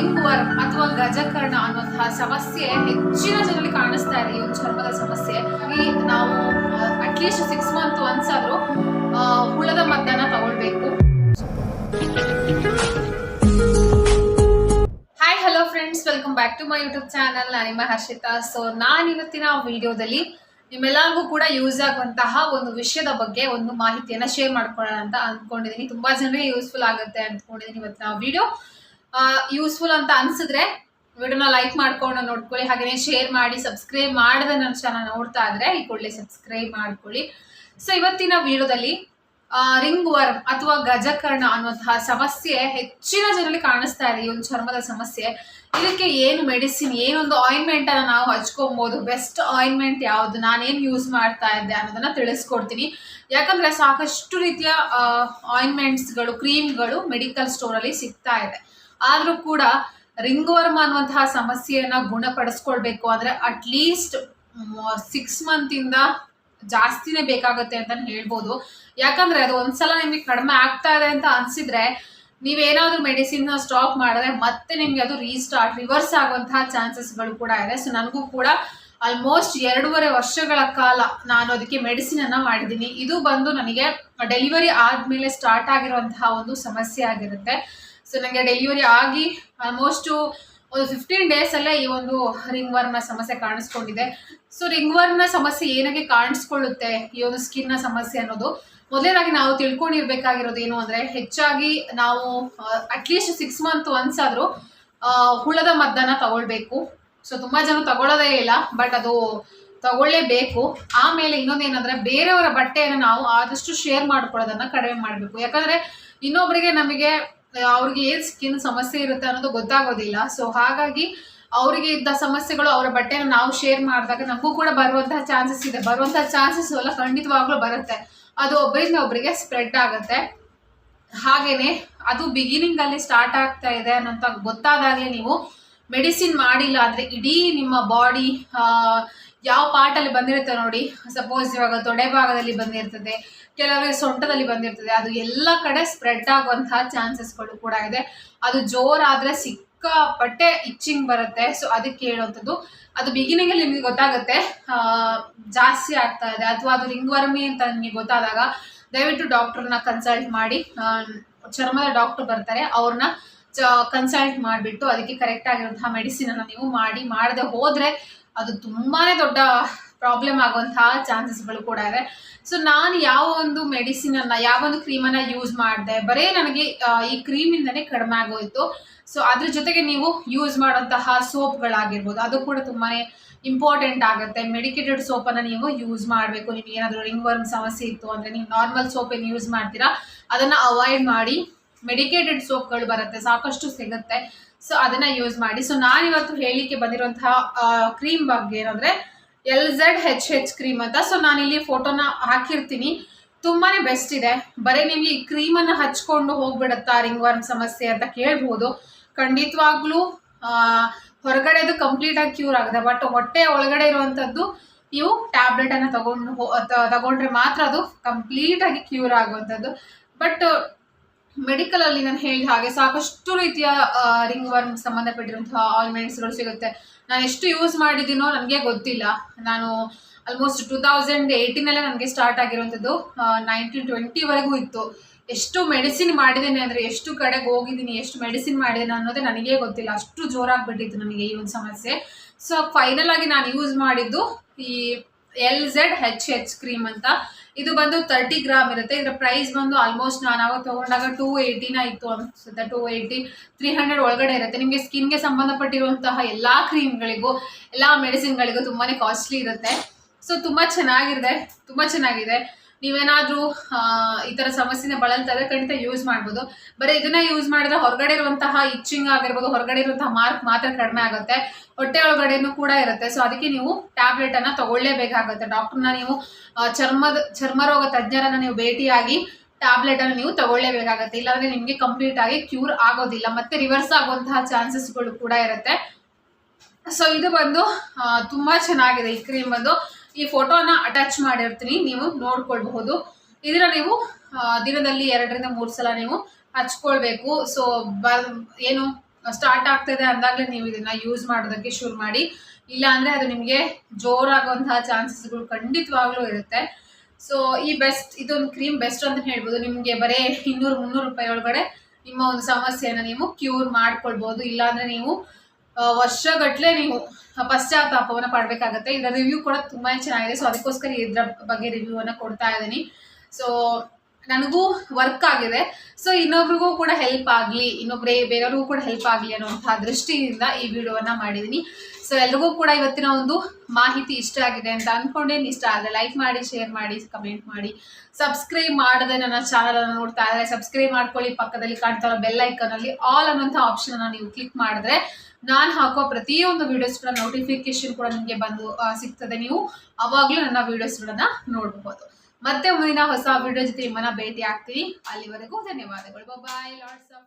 Ring worm ಅಥವಾ ಗಜಕರ್ಣ ಅನ್ನುವಂತಹ ಸಮಸ್ಯೆ ಹೆಚ್ಚಿನ ಜನರಲ್ಲಿ ಕಾಣಿಸ್ತಾ ಇದೆ, ಈ ಒಂದು ಚರ್ಮದ ಸಮಸ್ಯೆ. ಈ ನಾವು ಅಟ್ಲೀಸ್ಟ್ ಸಿಕ್ಸ್ ಮಂತ್ ಒನ್ಸ್ ಆದ್ರೂ ಹುಳದ ಮದ್ದನ್ನ ತಗೊಳ್ಬೇಕು. Hi hello friends welcome back to my YouTube channel ನಾನು ನಿಮ್ಮ ಹರ್ಷಿತಾ. ಸೊ ನಾನು ಇವತ್ತಿನ ವಿಡಿಯೋದಲ್ಲಿ ನಿಮ್ಮೆಲ್ಲರಿಗೂ ಕೂಡ ಯೂಸ್ ಆಗುವಂತಹ ಒಂದು ವಿಷಯದ ಬಗ್ಗೆ ಒಂದು ಮಾಹಿತಿಯನ್ನ ಶೇರ್ ಮಾಡ್ಕೊಳ್ಳೋಣ ಅಂತ ಅಂದ್ಕೊಂಡಿದ್ದೀನಿ ತುಂಬಾ ಜನರಿಗೆ ಯೂಸ್ಫುಲ್ ಆಗುತ್ತೆ ಅಂದ್ಕೊಂಡಿದ್ದೀನಿ ಇವತ್ತಿನ ವಿಡಿಯೋ ಯೂಸ್ಫುಲ್ ಅಂತ ಅನ್ಸಿದ್ರೆ ವಿಡಿಯೋನ ಲೈಕ್ ಮಾಡ್ಕೊಂಡು ನೋಡ್ಕೊಳ್ಳಿ. ಹಾಗೆಯೇ ಶೇರ್ ಮಾಡಿ ಸಬ್ಸ್ಕ್ರೈಬ್ ಮಾಡದೆ ನನ್ನ ಚಾನಲ್ ನೋಡ್ತಾ ಇದ್ರೆ ಈ ಕೂಡಲೇ ಸಬ್ಸ್ಕ್ರೈಬ್ ಮಾಡ್ಕೊಳ್ಳಿ. ಸೊ ಇವತ್ತಿನ ವಿಡಿಯೋದಲ್ಲಿ ರಿಂಗ್ ವರ್ಮ್ ಅಥವಾ ಗಜಕರ್ಣ ಅನ್ನುವಂತಹ ಸಮಸ್ಯೆ ಹೆಚ್ಚಿನ ಜನರಲ್ಲಿ ಕಾಣಿಸ್ತಾ ಇದೆ. ಈ ಒಂದು ಚರ್ಮದ ಸಮಸ್ಯೆ. ಇದಕ್ಕೆ ಏನು ಮೆಡಿಸಿನ್ ಏನೊಂದು ಆಯಿಂಟ್ಮೆಂಟ್ ಅನ್ನ ನಾವು ಹಚ್ಕೊಬಹುದು ಬೆಸ್ಟ್ ಆಯಿಂಟ್ಮೆಂಟ್ ಯಾವುದು? ನಾನೇನು ಯೂಸ್ ಮಾಡ್ತಾ ಇದ್ದೆ ಅನ್ನೋದನ್ನ ತಿಳಿಸ್ಕೊಡ್ತೀನಿ. ಯಾಕಂದ್ರೆ ಸಾಕಷ್ಟು ರೀತಿಯ ಆಯಿಂಟ್ಮೆಂಟ್ಸ್ಗಳು ಕ್ರೀಮ್ಗಳು ಮೆಡಿಕಲ್ ಸ್ಟೋರಲ್ಲಿ ಸಿಗ್ತಾ ಇದೆ. ಆದರೂ ಕೂಡ ರಿಂಗ್ ವರ್ಮ್ ಅನ್ನುವಂತಹ ಸಮಸ್ಯೆಯನ್ನು ಗುಣಪಡಿಸ್ಕೊಳ್ಬೇಕು. ಅಂದರೆ ಅಟ್ಲೀಸ್ಟ್ ಸಿಕ್ಸ್ ಮಂತಿಂದ ಜಾಸ್ತಿನೇ ಬೇಕಾಗುತ್ತೆ ಅಂತ ಹೇಳ್ಬೋದು. ಯಾಕಂದ್ರೆ ಅದು ಒಂದ್ಸಲ ನಿಮಗೆ ಕಡಿಮೆ ಆಗ್ತಾ ಇದೆ ಅಂತ ಅನ್ಸಿದ್ರೆ ನೀವೇನಾದರೂ ಮೆಡಿಸಿನ್ ಸ್ಟಾಪ್ ಮಾಡಿದ್ರೆ ಮತ್ತೆ ನಿಮಗೆ ಅದು ರೀಸ್ಟಾರ್ಟ್, ರಿವರ್ಸ್ ಆಗುವಂತಹ ಚಾನ್ಸಸ್ಗಳು ಕೂಡ ಇದೆ. ಸೊ ನನಗೂ ಕೂಡ ಆಲ್ಮೋಸ್ಟ್ ಎರಡೂವರೆ ವರ್ಷಗಳ ಕಾಲ ನಾನು ಅದಕ್ಕೆ ಮೆಡಿಸಿನ್ ಅನ್ನ ಮಾಡಿದ್ದೀನಿ. ಇದು ಬಂದು ನನಗೆ ಡೆಲಿವರಿ ಆದ್ಮೇಲೆ ಸ್ಟಾರ್ಟ್ ಆಗಿರುವಂತಹ ಒಂದು ಸಮಸ್ಯೆ ಆಗಿರುತ್ತೆ. ಸೊ ನನಗೆ ಡೆಲಿವರಿ ಆಗಿ ಆಲ್ಮೋಸ್ಟು ಒಂದು ಫಿಫ್ಟೀನ್ ಡೇಸಲ್ಲೇ ಈ ಒಂದು ರಿಂಗ್ ವರ್ಮ್ನ ಸಮಸ್ಯೆ ಕಾಣಿಸ್ಕೊಂಡಿದೆ. ಸೊ ರಿಂಗ್ ವರ್ಮ್ನ ಸಮಸ್ಯೆ ಏನಕ್ಕೆ ಕಾಣಿಸ್ಕೊಳ್ಳುತ್ತೆ? ಈ ಒಂದು ಸ್ಕಿನ್ನ ಸಮಸ್ಯೆ ಅನ್ನೋದು ಮೊದಲನೇದಾಗಿ ನಾವು ತಿಳ್ಕೊಂಡಿರ್ಬೇಕಾಗಿರೋದು ಏನು ಅಂದರೆ ಹೆಚ್ಚಾಗಿ ನಾವು ಅಟ್ಲೀಸ್ಟ್ ಸಿಕ್ಸ್ ಮಂತ್ ಒನ್ಸ್ ಆದರೂ ಹುಳದ ಮದ್ದನ್ನು ತಗೊಳ್ಬೇಕು. ಸೊ ತುಂಬ ಜನ ತಗೊಳ್ಳೋದೇ ಇಲ್ಲ ಬಟ್ ಅದು ತಗೊಳ್ಳೇಬೇಕು. ಆಮೇಲೆ ಇನ್ನೊಂದೇನಂದ್ರೆ ಬೇರೆಯವರ ಬಟ್ಟೆಯನ್ನು ನಾವು ಆದಷ್ಟು ಶೇರ್ ಮಾಡ್ಕೊಳ್ಳೋದನ್ನ ಕಡಿಮೆ ಮಾಡಬೇಕು. ಯಾಕಂದ್ರೆ ಇನ್ನೊಬ್ಬರಿಗೆ ನಮಗೆ ಅವ್ರಿಗೆ ಏನು ಸ್ಕಿನ್ ಸಮಸ್ಯೆ ಇರುತ್ತೆ ಅನ್ನೋದು ಗೊತ್ತಾಗೋದಿಲ್ಲ. ಸೊ ಹಾಗಾಗಿ ಅವರಿಗೆ ಇದ್ದ ಸಮಸ್ಯೆಗಳು ಅವರ ಬಟ್ಟೆನ ನಾವು ಶೇರ್ ಮಾಡಿದಾಗ ನಮಗೂ ಕೂಡ ಬರುವಂತಹ ಚಾನ್ಸಸ್ ಇದೆ. ಬರುವಂತಹ ಚಾನ್ಸಸ್ ಎಲ್ಲ ಖಂಡಿತವಾಗ್ಲೂ ಬರುತ್ತೆ. ಅದು ಒಬ್ಬರಿಂದ ಒಬ್ಬರಿಗೆ ಸ್ಪ್ರೆಡ್ ಆಗುತ್ತೆ. ಹಾಗೇನೆ ಅದು ಬಿಗಿನಿಂಗ್ ಅಲ್ಲಿ ಸ್ಟಾರ್ಟ್ ಆಗ್ತಾ ಇದೆ ಅನ್ನೋಂತ ಗೊತ್ತಾದಾಗಲೇ ನೀವು ಮೆಡಿಸಿನ್ ಮಾಡಿಲ್ಲ ಅಂದ್ರೆ ಇಡೀ ನಿಮ್ಮ ಬಾಡಿ ಯಾವ ಪಾರ್ಟ್ ಅಲ್ಲಿ ಬಂದಿರುತ್ತೆ ನೋಡಿ ಸಪೋಸ್ ಇವಾಗ ತೊಡೆ ಭಾಗದಲ್ಲಿ ಬಂದಿರ್ತದೆ ಕೆಲವರಿಗೆ ಸೊಂಟದಲ್ಲಿ ಬಂದಿರ್ತದೆ, ಅದು ಎಲ್ಲ ಕಡೆ ಸ್ಪ್ರೆಡ್ ಆಗುವಂತಹ ಚಾನ್ಸಸ್ಗಳು ಕೂಡ ಇದೆ. ಅದು ಜೋರಾದ್ರೆ ಸಿಕ್ಕಾಪಟ್ಟೆ ಇಚ್ಚಿಂಗ್ ಬರುತ್ತೆ. ಸೊ ಅದಕ್ಕೆ ಹೇಳುವಂಥದ್ದು, ಅದು ಬಿಗಿನಿಂಗ್ ಅಲ್ಲಿ ನಿಮಗೆ ಗೊತ್ತಾಗುತ್ತೆ ಜಾಸ್ತಿ ಆಗ್ತಾ ಇದೆ. ಅಥವಾ ಅದು ರಿಂಗ್ ವರ್ಮಿ ಅಂತ ನಿಮಗೆ ಗೊತ್ತಾದಾಗ, ದಯವಿಟ್ಟು ಡಾಕ್ಟರ್ನ ಕನ್ಸಲ್ಟ್ ಮಾಡಿ. ಚರ್ಮದ ಡಾಕ್ಟರ್ ಬರ್ತಾರೆ, ಅವ್ರನ್ನ ಕನ್ಸಲ್ಟ್ ಮಾಡಿಬಿಟ್ಟು ಅದಕ್ಕೆ ಕರೆಕ್ಟ್ ಆಗಿರುವಂತಹ ಮೆಡಿಸಿನ್ ಅನ್ನ ನೀವು ಮಾಡಿ, ಮಾಡದೆ ಹೋದ್ರೆ ಅದು ತುಂಬಾನೇ ದೊಡ್ಡ ಪ್ರಾಬ್ಲಮ್ ಆಗುವಂತಹ ಚಾನ್ಸಸ್ಗಳು ಕೂಡ ಇದೆ ಸೊ ನಾನು ಯಾವ ಒಂದು ಮೆಡಿಸಿನ್ ಅನ್ನ, ಯಾವ ಒಂದು ಕ್ರೀಮನ್ನ ಯೂಸ್ ಮಾಡಿದೆ, ಬರೇ ನನಗೆ ಈ ಕ್ರೀಮಿಂದನೇ ಕಡಿಮೆ ಆಗೋಯ್ತು. ಸೊ ಅದ್ರ ಜೊತೆಗೆ ನೀವು ಯೂಸ್ ಮಾಡುವಂತಹ ಸೋಪ್ಗಳಾಗಿರ್ಬೋದು, ಅದು ಕೂಡ ತುಂಬಾನೇ ಇಂಪಾರ್ಟೆಂಟ್ ಆಗುತ್ತೆ. ಮೆಡಿಕೇಟೆಡ್ ಸೋಪನ್ನು ನೀವು ಯೂಸ್ ಮಾಡಬೇಕು. ನಿಮ್ಗೆ ಏನಾದರೂ ರಿಂಗ್ ವರ್ಮ್ ಸಮಸ್ಯೆ ಇತ್ತು ಅಂದರೆ ನೀವು ನಾರ್ಮಲ್ ಸೋಪ್ ಏನು ಯೂಸ್ ಮಾಡ್ತೀರಾ, ಅದನ್ನು ಅವಾಯ್ಡ್ ಮಾಡಿ ಮೆಡಿಕೇಟೆಡ್ ಸೋಪ್ಗಳು ಬರುತ್ತೆ, ಸಾಕಷ್ಟು ಸಿಗುತ್ತೆ. ಸೊ ಅದನ್ನ ಯೂಸ್ ಮಾಡಿ. ಸೊ ನಾನಿವತ್ತು ಹೇಳಿಕೆ ಬಂದಿರುವಂತಹ ಕ್ರೀಮ್ ಬಗ್ಗೆ ಏನಂದ್ರೆ L Z H H cream ಅಂತ. ಸೊ ನಾನಿಲ್ಲಿ ಫೋಟೋನ ಹಾಕಿರ್ತೀನಿ. ತುಂಬಾನೇ ಬೆಸ್ಟ್ ಇದೆ. ಬರೀ ನಿಮಗೆ ಈ ಕ್ರೀಮನ್ನು ಹಚ್ಕೊಂಡು ಹೋಗ್ಬಿಡುತ್ತಾ ರಿಂಗ್ ವರ್ಮ್ ಸಮಸ್ಯೆ ಅಂತ ಕೇಳ್ಬೋದು. ಖಂಡಿತವಾಗ್ಲೂ ಕಂಪ್ಲೀಟ್ ಆಗಿ ಕ್ಯೂರ್ ಆಗುತ್ತೆ. ಬಟ್ ಹೊಟ್ಟೆ ಒಳಗಡೆ ಇರುವಂಥದ್ದು ನೀವು ಟ್ಯಾಬ್ಲೆಟ್ ಅನ್ನ ತಗೊಂಡು ತಗೊಂಡ್ರೆ ಮಾತ್ರ ಅದು ಕಂಪ್ಲೀಟ್ ಆಗಿ ಕ್ಯೂರ್ ಆಗುವಂತದ್ದು. ಬಟ್ ಮೆಡಿಕಲ್ ಅಲ್ಲಿ ನಾನು ಹೇಳಿದ ಹಾಗೆ ಸಾಕಷ್ಟು ರೀತಿಯ ರಿಂಗ್ ವರ್ಮ್ ಸಂಬಂಧಪಟ್ಟಿರುವಂತಹ ಆಲ್ಮೆಂಟ್ಸ್ಗಳು ಸಿಗುತ್ತೆ. ನಾನು ಎಷ್ಟು ಯೂಸ್ ಮಾಡಿದ್ದೀನೋ ನನಗೆ ಗೊತ್ತಿಲ್ಲ. ನಾನು ಆಲ್ಮೋಸ್ಟ್ ಟೂ ತೌಸಂಡ್ ಏಯ್ಟೀನಲ್ಲೇ ನನಗೆ ಸ್ಟಾರ್ಟ್ ಆಗಿರುವಂಥದ್ದು ನೈನ್ಟೀನ್ ಟ್ವೆಂಟಿವರೆಗೂ ಇತ್ತು. ಎಷ್ಟು ಮೆಡಿಸಿನ್ ಮಾಡಿದ್ದೀನಿ ಅಂದರೆ, ಎಷ್ಟು ಕಡೆಗೆ ಹೋಗಿದ್ದೀನಿ, ಎಷ್ಟು ಮೆಡಿಸಿನ್ ಮಾಡಿದ್ದೀನಿ ಅನ್ನೋದೇ ನನಗೇ ಗೊತ್ತಿಲ್ಲ. ಅಷ್ಟು ಜೋರಾಗ್ಬಿಟ್ಟಿತ್ತು ನನಗೆ ಈ ಒಂದು ಸಮಸ್ಯೆ. ಸೊ ಫೈನಲ್ ಆಗಿ ನಾನು ಯೂಸ್ ಮಾಡಿದ್ದು ಈ L Z H H cream ಅಂತ. ಇದು ಬಂದು ತರ್ಟಿ ಗ್ರಾಮ್ ಇರುತ್ತೆ. ಇದರ ಪ್ರೈಸ್ ಬಂದು ಆಲ್ಮೋಸ್ಟ್ ನಾನು ತಗೊಂಡಾಗ ಟೂ ಏಯ್ಟಿನ ಇತ್ತು ಅನ್ಸುತ್ತೆ. ಟೂ ಏಯ್ಟಿ ತ್ರೀ ಹಂಡ್ರೆಡ್ ಒಳಗಡೆ ಇರುತ್ತೆ. ನಿಮಗೆ ಸ್ಕಿನ್ಗೆ ಸಂಬಂಧಪಟ್ಟಿರುವಂತಹ ಎಲ್ಲ ಕ್ರೀಮ್ಗಳಿಗೂ ಎಲ್ಲ ಮೆಡಿಸಿನ್ಗಳಿಗೂ ತುಂಬಾ ಕಾಸ್ಟ್ಲಿ ಇರುತ್ತೆ. ಸೊ ತುಂಬ ಚೆನ್ನಾಗಿದೆ. ತುಂಬ ಚೆನ್ನಾಗಿದೆ. ನೀವೇನಾದರೂ ಈ ಥರ ಸಮಸ್ಯೆನ ಬಳಲ್ತಾ ಇದ್ರೆ ಖಂಡಿತ ಯೂಸ್ ಮಾಡ್ಬೋದು. ಬರೀ ಇದನ್ನ ಯೂಸ್ ಮಾಡಿದ್ರೆ ಹೊರಗಡೆ ಇರುವಂತಹ ಇಚ್ಚಿಂಗ್ ಆಗಿರ್ಬೋದು ಹೊರಗಡೆ ಇರುವಂತಹ ಮಾರ್ಕ್ ಮಾತ್ರ ಕಡಿಮೆ ಆಗುತ್ತೆ. ಹೊಟ್ಟೆ ಒಳಗಡೆನೂ ಕೂಡ ಇರುತ್ತೆ. ಸೊ ಅದಕ್ಕೆ ನೀವು ಟ್ಯಾಬ್ಲೆಟ್ ಅನ್ನ ತಗೊಳ್ಳೇಬೇಕಾಗುತ್ತೆ. ಡಾಕ್ಟರ್ನ ನೀವು ಚರ್ಮದ, ಚರ್ಮ ಚರ್ಮರೋಗ ತಜ್ಞರನ್ನ ನೀವು ಭೇಟಿಯಾಗಿ ಟ್ಯಾಬ್ಲೆಟ್ ಅನ್ನು ನೀವು ತಗೊಳ್ಳೇಬೇಕಾಗತ್ತೆ. ಇಲ್ಲಾಂದ್ರೆ ನಿಮಗೆ ಕಂಪ್ಲೀಟ್ ಆಗಿ ಕ್ಯೂರ್ ಆಗೋದಿಲ್ಲ. ಮತ್ತೆ ರಿವರ್ಸ್ ಆಗುವಂತಹ ಚಾನ್ಸಸ್ಗಳು ಕೂಡ ಇರುತ್ತೆ. ಸೊ ಇದು ಬಂದು ತುಂಬಾ ಚೆನ್ನಾಗಿದೆ ಈ ಕ್ರೀಮ್ ಬಂದು. ಈ ಫೋಟೋನ ಅಟ್ಯಾಚ್ ಮಾಡಿರ್ತೀನಿ, ನೀವು ನೋಡ್ಕೊಳ್ಬಹುದು. ಇದನ್ನ ನೀವು ದಿನದಲ್ಲಿ ಎರಡರಿಂದ ಮೂರು ಸಲ ನೀವು ಹಚ್ಕೊಳ್ಬೇಕು. ಸೊ ಬ ಏನು ಸ್ಟಾರ್ಟ್ ಆಗ್ತದೆ ಅಂದಾಗಲೇ ನೀವು ಇದನ್ನ ಯೂಸ್ ಮಾಡೋದಕ್ಕೆ ಶುರು ಮಾಡಿ. ಇಲ್ಲ ಅಂದ್ರೆ ಅದು ನಿಮಗೆ ಜೋರಾಗುವಂತಹ ಚಾನ್ಸಸ್ಗಳು ಖಂಡಿತವಾಗ್ಲೂ ಇರುತ್ತೆ. ಸೊ ಈ ಬೆಸ್ಟ್ ಇದೊಂದು ಕ್ರೀಮ್ ಬೆಸ್ಟ್ ಅಂತ ಹೇಳ್ಬೋದು. ನಿಮಗೆ ಬರೀ ಇನ್ನೂರು ಮುನ್ನೂರು ರೂಪಾಯಿ ಒಳಗಡೆ ನಿಮ್ಮ ಒಂದು ಸಮಸ್ಯೆಯನ್ನು ನೀವು ಕ್ಯೂರ್ ಮಾಡ್ಕೊಳ್ಬೋದು ಇಲ್ಲಾಂದರೆ ನೀವು ಆ, ವರ್ಷಗಟ್ಲೆ ನೀವು ಪಶ್ಚಾತ್ತಾಪವನ್ನು ಪಡ್ಬೇಕಾಗತ್ತೆ. ಇದರ ರಿವ್ಯೂ ಕೂಡ ತುಂಬಾ ಚೆನ್ನಾಗಿದೆ. ಸೊ ಅದಕ್ಕೋಸ್ಕರ ಇದ್ರ ಬಗ್ಗೆ ರಿವ್ಯೂ ಅನ್ನ ಕೊಡ್ತಾ ಇದ್ದೀನಿ. ಸೊ ನನಗೂ ವರ್ಕ್ ಆಗಿದೆ. ಸೊ ಇನ್ನೊಬ್ರಿಗೂ ಕೂಡ ಹೆಲ್ಪ್ ಆಗಲಿ, ಇನ್ನೊಬ್ರೇ ಬೇರೆಯವ್ರಿಗೂ ಕೂಡ ಹೆಲ್ಪ್ ಆಗಲಿ ಅನ್ನೋಂಥ ದೃಷ್ಟಿಯಿಂದ ಈ ವಿಡಿಯೋವನ್ನು ಮಾಡಿದ್ದೀನಿ ಸೊ ಎಲ್ರಿಗೂ ಕೂಡ ಇವತ್ತಿನ ಒಂದು ಮಾಹಿತಿ ಇಷ್ಟ ಆಗಿದೆ ಅಂತ ಅಂದ್ಕೊಂಡೇನು ಇಷ್ಟ ಆದರೆ ಲೈಕ್ ಮಾಡಿ ಶೇರ್ ಮಾಡಿ ಕಮೆಂಟ್ ಮಾಡಿ. ಸಬ್ಸ್ಕ್ರೈಬ್ ಮಾಡದೆ ನನ್ನ ಚಾನಲನ್ನು ನೋಡ್ತಾ ಇದ್ದಾರೆ ಸಬ್ಸ್ಕ್ರೈಬ್ ಮಾಡ್ಕೊಳ್ಳಿ. ಪಕ್ಕದಲ್ಲಿ ಕಾಣ್ತಾ ಇರೋ ಬೆಲ್ ಐಕನ್ ಅಲ್ಲಿ ಆಲ್ ಅನ್ನೋಂಥ ಆಪ್ಷನ್ ಅನ್ನ ನೀವು ಕ್ಲಿಕ್ ಮಾಡಿದ್ರೆ ನಾನು ಹಾಕೋ ಪ್ರತಿಯೊಂದು ಕೂಡ ನೋಟಿಫಿಕೇಶನ್ ಕೂಡ ನಿಮಗೆ ಬಂದು ಸಿಗ್ತದೆ. ನೀವು ಅವಾಗಲೂ ನನ್ನ ವೀಡಿಯೋಸ್ಗಳನ್ನ ನೋಡಬಹುದು ಮತ್ತೆ ಮುಂದಿನ ಹೊಸ ವಿಡಿಯೋ ಜೊತೆ ನಿಮ್ಮನ್ನ ಭೇಟಿ ಆಗ್ತೀವಿ ಅಲ್ಲಿವರೆಗೂ ಧನ್ಯವಾದಗಳು. ಬಾಯ್ ಲಾಟ್ಸ್ ಆಫ್